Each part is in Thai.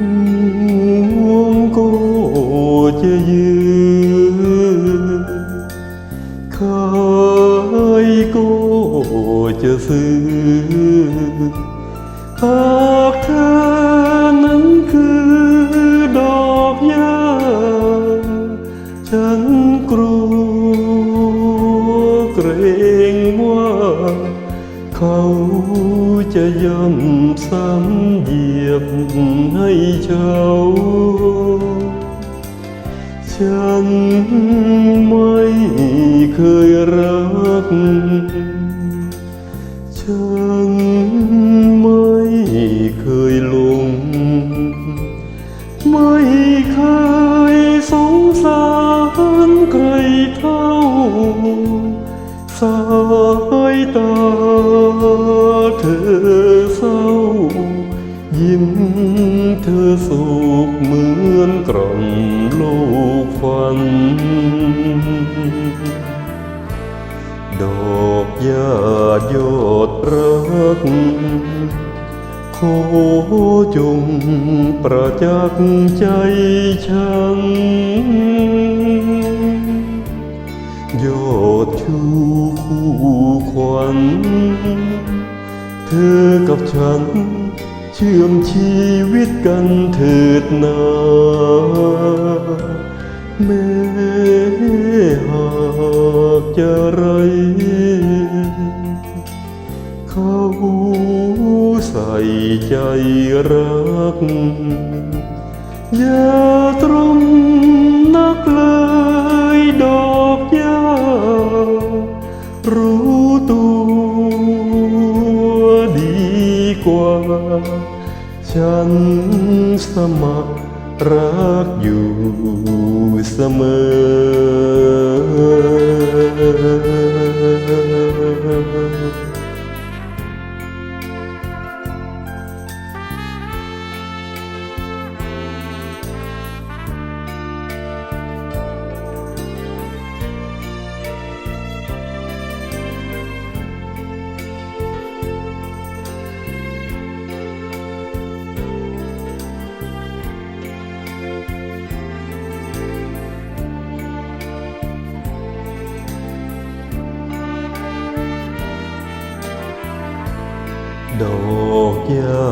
วงก็จะยืนขายก็จะซื้อหากเธอ จะย่ำซ้ำเหยียบให้เช้าฉันไม่เคยรัก ฉันไม่เคยหลง ไม่เคยสงสารใครเท่า สายตา เธอเศร้า ยิ้มเธอสุขเหมือนกล่อมลูกฟัน ดอกหญ้ายอดรัก ขอจงประจักษ์ใจฉันยอดชูคู่ขวัญ เธอกับฉัน เชื่อมชีวิตกันเถิดนาแม้หากจะไร เขาใส่ใจรักยา ฉันสมัครรักอยู่เสมอ ดอกหญ้า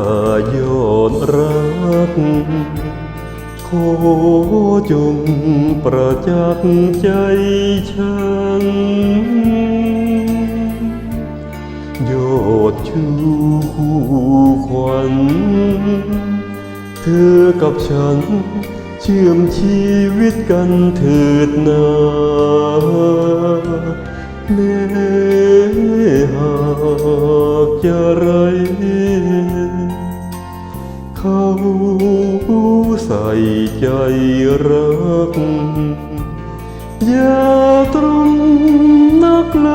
ยอดรัก ขอจงประจักษ์ใจฉันยอดชูคู่ขวัญเธอกับฉัน เชื่อมชีวิตกันเถิดนาแม้ห จะไร เขาใส่ใจรัก อย่าตรมนักเล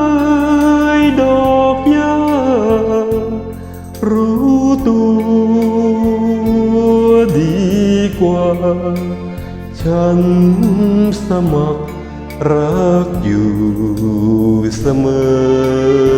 ยดอกหญ้ารู้ตัวดีกว่า ฉันสมัครรักอยู่เสมอ